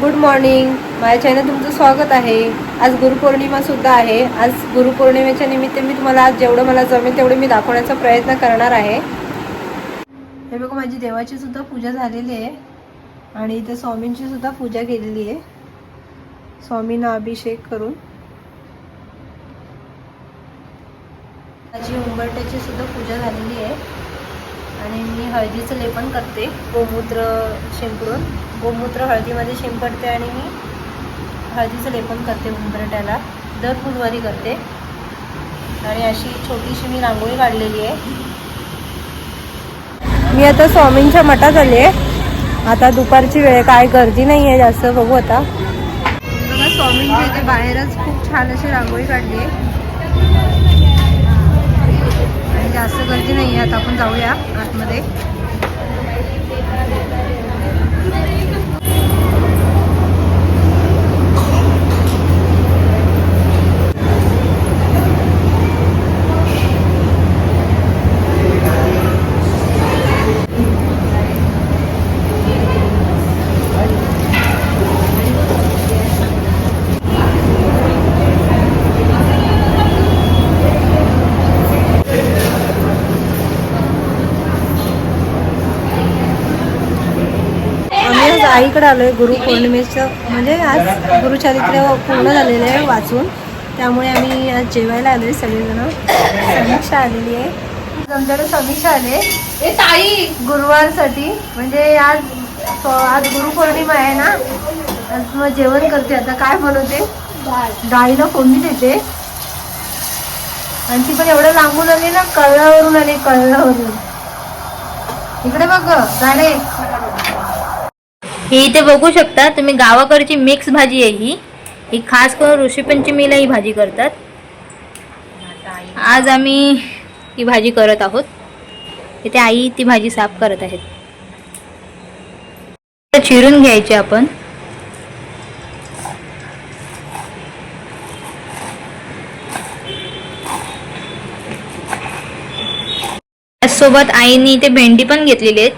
Good morning माझ्या channel तुमचं स्वागत आहे. आज गुरुपौर्णिमा सुद्धा आहे. आज गुरुपौर्णिमेच्या निमित्त मी तुम्हाला आज जेवढं मला जमेल तेवढं मी दाखवण्याचा प्रयत्न करणार आहे. हे बघा माझी देवाची सुद्धा पूजा झालेली आहे. आणि इथे स्वामींची सुद्धा पूजा केलेली आहे. स्वामींना अभिषेक करून. माझी उंबरट्याची सुद्धा पूजा झालेली आहे. आणि मी हळदीचं लेपन करते गोमूत्र शिंपडून गोमूत्र हळदीमध्ये शिंपडते आणि मी हळदीचं लेपन करते उंबरट्याला दर बुधवारी करते. आणि अशी छोटीशी मी रांगोळी काढलेली आहे. मी आता स्वामींच्या मठात आली आहे. आता दुपारची वेळ काय गर्दी नाही आहे. जास्त बघू आता. बघा स्वामींच्या इथे बाहेरच खूप छान अशी रांगोळी काढली आहे. जाऊया आतमध्ये आम्ही आज आईकडे आलो आहे गुरुपौर्णिमेचं म्हणजे आज गुरुचरित्र पूर्ण झालेलं आहे वाचून. त्यामुळे आम्ही आज जेवायला आलो आहे सगळेजण. समीक्षा आलेली आहे. आमच्याकडे समीक्षा आले ताई! गुरुवारसाठी. म्हणजे आज आज गुरुपौर्णिमा आहे ना? आज मग जेवण करते. आता काय बनवते? डाळीला फोडणी देते. आणि ती पण एवढं लांबून आली ना कळल्यावरून आली कळल्यावरून इकडे बघ गाडे हे इथे बघू शकता तुम्ही गावाकडची मिक्स भाजी आहे ही. ही खास करून ऋषीपंचमीला ही भाजी करतात. आज आम्ही ही भाजी करत आहोत. इथे आई ती भाजी साफ करत आहेत. चिरून घ्यायची आपण. त्याचसोबत आईने इथे भेंडी पण घेतलेली आहेत.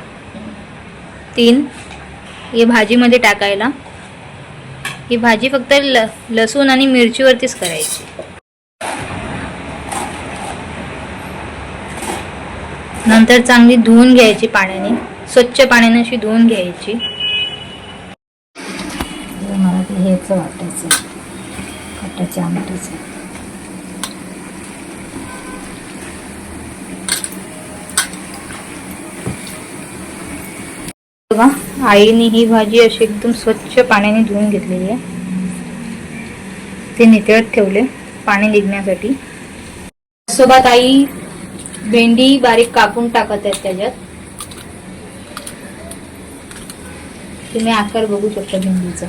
तीन. हे भाजीमध्ये टाकायला. ही भाजी फक्त ल लसूण आणि मिरचीवरतीच करायची. नंतर चांगली धुवून घ्यायची पाण्याने. स्वच्छ पाण्याने अशी धुवून घ्यायची. मला ते हेच वाटायचं. कटाच्या आमटीचं. बघा आईने ही भाजी अशी एकदम स्वच्छ पाण्याने धुवून घेतलेली आहे. ते नितळत ठेवले पाणी निघण्यासाठी. सोबत आई भेंडी बारीक कापून टाकत आहेत त्याच्यात. तुम्ही आकार बघू शकता भेंडीचा.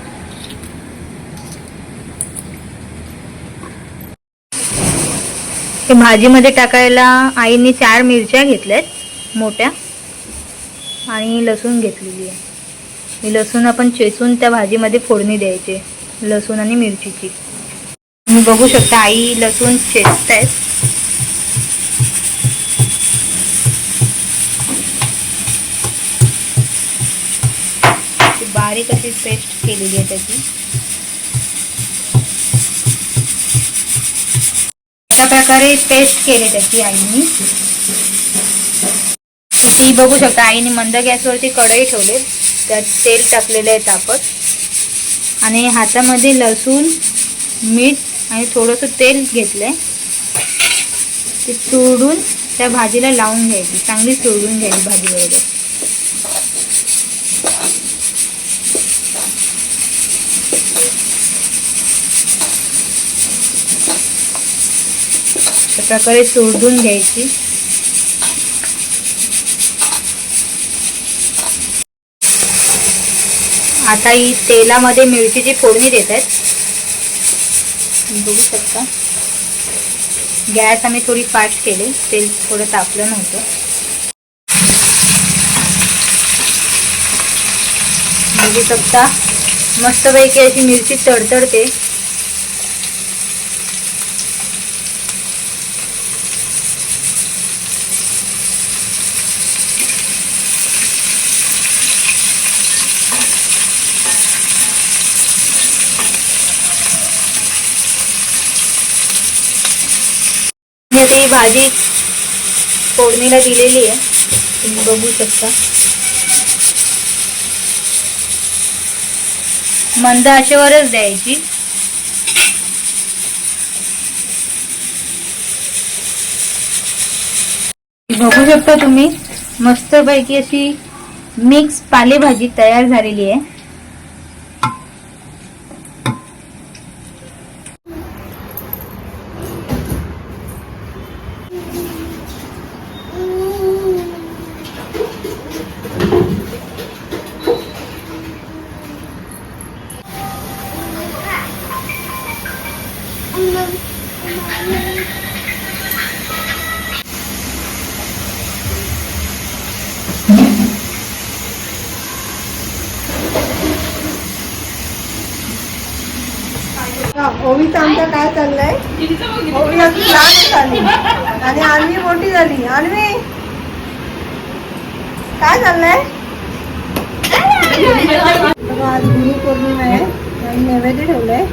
हे भाजीमध्ये टाकायला आईने चार मिरच्या घेतल्यात मोठ्या. आणि लसूण घेतलेली आहे. मी लसूण आपण चेचून त्या भाजीमध्ये फोडणी द्यायची. लसूण आणि मिरचीची. तुम्ही बघू शकता आई लसूण चेचतायत. ती बारीक अशी पेस्ट केलेली आहे त्याची. अशा प्रकारे पेस्ट केली त्याची आईनी. ती बघू शकता आईने मंद गॅसवरती कढई ठेवले त्यात तेल टाकलेलं आहे तापत. आणि हातामध्ये लसूण मीठ आणि थोडंसं तेल घेतलं आहे ते चुरडून त्या भाजीला लावून घ्यायची चांगली चुरडून घ्यायची भाजी वगैरे. अशा प्रकारे चुरडून घ्यायची. आता ही तेलामध्ये मिरचीची फोडणी देत आहेत. बघू शकता. गॅस आम्ही थोडी फास्ट केली. तेल थोडं तापलं नव्हतं. बघू शकता. मस्तपैकी अशी मिरची तडतडते. ती भाजी फोडणीला दिलेली आहे. तुम्ही बघू शकता. मंद आशेवरच द्यायची. बघू शकता तुम्ही मस्तपैकी अशी मिक्स पालेभाजी तयार झालेली आहे. ओवीचं आमचं काय चाललंय? ओवी अजून लहान झाली आणि अन्वी मोठी झाली. अन्वी काय चाललंय? आज गुरु पौर्णिमा आहे. आणि नैवेद्य ठेवलंय.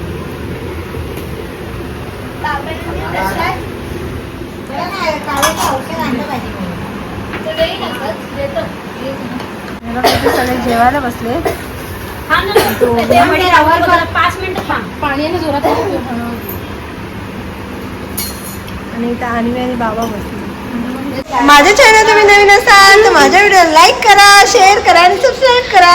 हे आणि आणि बाबा बसले. माझ्या चॅनल तुम्ही नवीन असाल तर माझ्या व्हिडिओ लाईक करा शेअर करा आणि सबस्क्राईब करा.